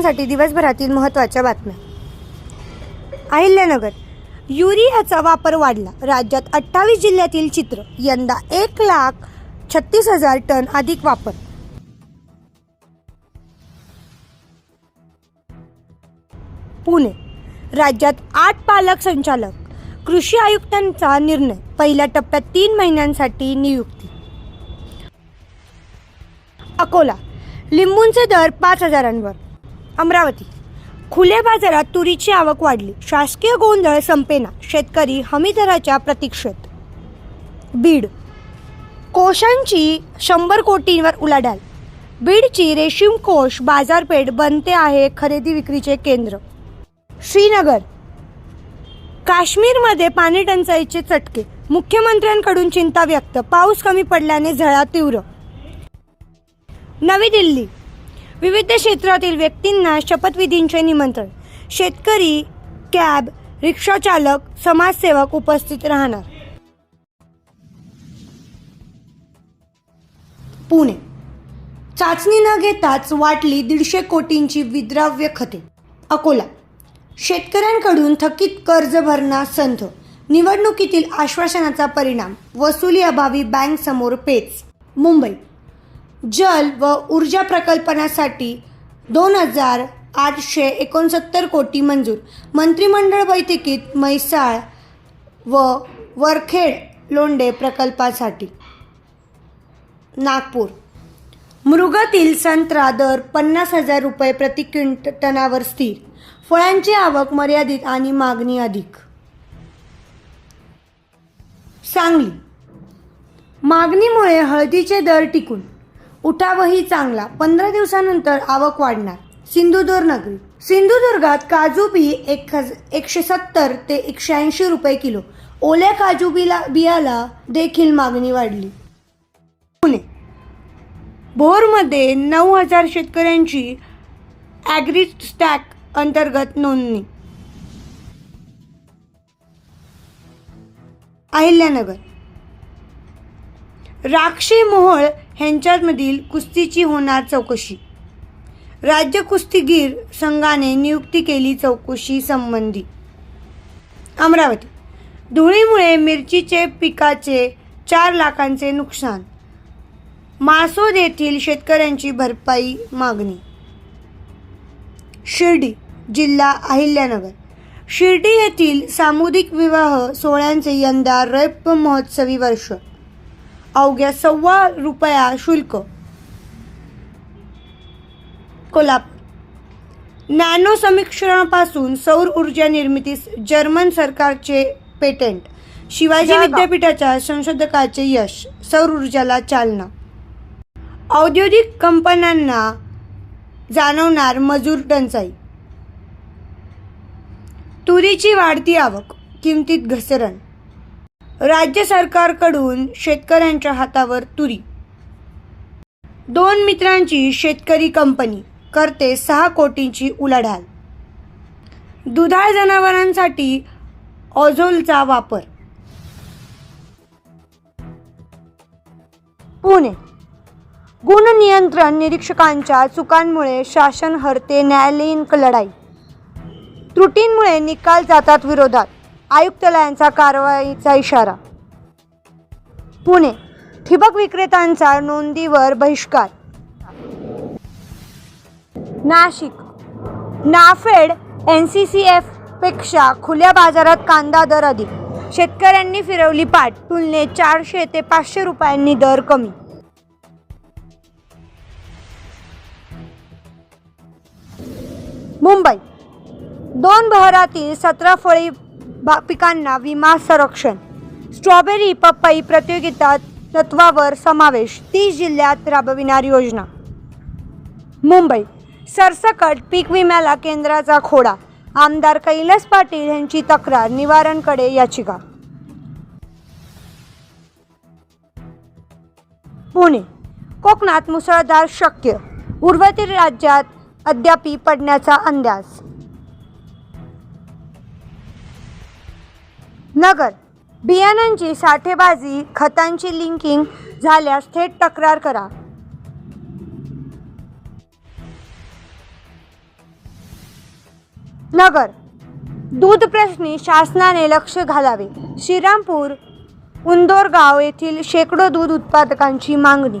शेतकऱ्यांसाठी दिवसभरातील महत्त्वाच्या बातम्या. अहिल्यानगर युरियाचा वापर वाढला. राज्यात अठ्ठावीस जिल्ह्यातील चित्र यंदा एक लाख छत्तीस हजार टन अधिक वापर. पुणे राज्यात आठ पालक संचालक कृषी आयुक्तांचा निर्णय पहिल्या टप्प्यात तीन महिन्यांसाठी नियुक्ती. अकोला लिंबूंचे दर पाच हजारांवर. अमरावती. खुल्या बाजारात तुरीची आवक वाढली. शासकीय गोंधळ संपेना शेतकरी हमीदराच्या प्रतीक्षेत. बीड. कोशांची शंभर कोटींवर उलाढाल. बीडची रेशीम कोश बाजारपेठ बनते आहे खरेदी विक्रीचे केंद्र. श्रीनगर. काश्मीरमध्ये पाणी टंचाईचे चटके. मुख्यमंत्र्यांकडून चिंता व्यक्त. पाऊस कमी पडल्याने झळा तीव्र. नवी दिल्ली. विविध क्षेत्रातील व्यक्तींना शपथविधींचे निमंत्रण. शेतकरी कॅब रिक्षाचालक समाजसेवक उपस्थित राहणार. पुणे. चाचणी न घेताच वाटली दीडशे कोटींची विद्राव्य खते. अकोला. शेतकऱ्यांकडून थकीत कर्ज भरणा संथ. निवडणुकीतील आश्वासनाचा परिणाम. वसुली अभावी बँक समोर पेच. मुंबई. जल व ऊर्जा प्रकल्पनासाठी दोन हजार आठशे एकोणसत्तर कोटी मंजूर. मंत्रिमंडळ बैठकीत म्हैसाळ व वरखेड लोंढे प्रकल्पासाठी. नागपूर. मृगातील संत्रा दर पन्नास हजार रुपये प्रति क्विंट टनावर स्थिर. फळांची आवक मर्यादित आणि मागणी अधिक. सांगली. मागणीमुळे हळदीचे दर टिकून उठावही चांगला. पंधरा दिवसानंतर आवक वाढणार. सिंधुदुर्ग नगरी. सिंधुदुर्गात काजू बी एक एकशे सत्तर ते एकशे ऐंशी रुपये किलो. ओल्या काजू बिला बियाला देखील मागणी वाढली. पुणे. भोरमध्ये नऊ हजार शेतकऱ्यांची ॲग्री स्टॅक अंतर्गत नोंदणी. अहिल्यानगर. राक्षी मोहोळ ह्यांच्यामधील कुस्तीची होणार चौकशी. राज्य कुस्तीगीर संघाने नियुक्ती केली चौकशी संबंधी. अमरावती. धुळीमुळे मिरचीचे पिकाचे चार लाखांचे नुकसान. मासोद येथील शेतकऱ्यांची भरपाई मागणी. शिर्डी जिल्हा अहिल्यानगर. शिर्डी येथील सामुदायिक विवाह सोहळ्यांचे यंदा रैप महोत्सवी वर्ष. अवघ्या सव्वा रुपया शुल्क. कोल्हापूर. नॅनो समीक्षणापासून सौर ऊर्जा निर्मितीस जर्मन सरकारचे पेटेंट. शिवाजी विद्यापीठाच्या संशोधकाचे यश सौर ऊर्जाला चालना. औद्योगिक कंपन्यांना जाणवणार मजूर टंचाई. तुरीची वाढती आवक किमतीत घसरण. राज्य सरकारकडून शेतकऱ्यांच्या हातावर तुरी. दोन मित्रांची शेतकरी कंपनी करते सहा कोटींची उलाढाल. दुधाळ जनावरांसाठी ऑझोलचा वापर. पुणे. गुण नियंत्रण निरीक्षकांच्या चुकांमुळे शासन हरते न्यायालयीन लढाई. त्रुटींमुळे निकाल जातात विरोधात. आयुक्तालयांचा कारवाईचा इशारा. पुणे ठिबक विक्रेत्यांचा नोंदीवर बहिष्कार. Nashik NAFED N C C एफपेक्षा खुल्या बाजारात कांदा दर अधिक. शेतकऱ्यांनी फिरवली पाठ तुलनेत चारशे ते पाचशे रुपयांनी दर कमी. मुंबई दोन बहरातील सतरा फळी पिकांना विमा संरक्षण. स्ट्रॉबेरी पपई प्रतियोगिता तत्वावर समावेश तीस जिल्ह्यात राबविणार योजना. मुंबई सरसकट पीक विम्याला केंद्राचा खोडा. आमदार कैलास पाटील यांची तक्रार निवारणकडे याचिका. पुणे कोकणात मुसळधार शक्य. उर्वरित राज्यात अद्यापी पडण्याचा अंदाज. नगर. बियाणांची साठेबाजी खतांची लिंकिंग झाल्यास थेट तक्रार करा. नगर. दूध प्रश्नी शासनाने लक्ष घालावे. श्रीरामपूर उंदोरगाव येथील शेकडो दूध उत्पादकांची मागणी.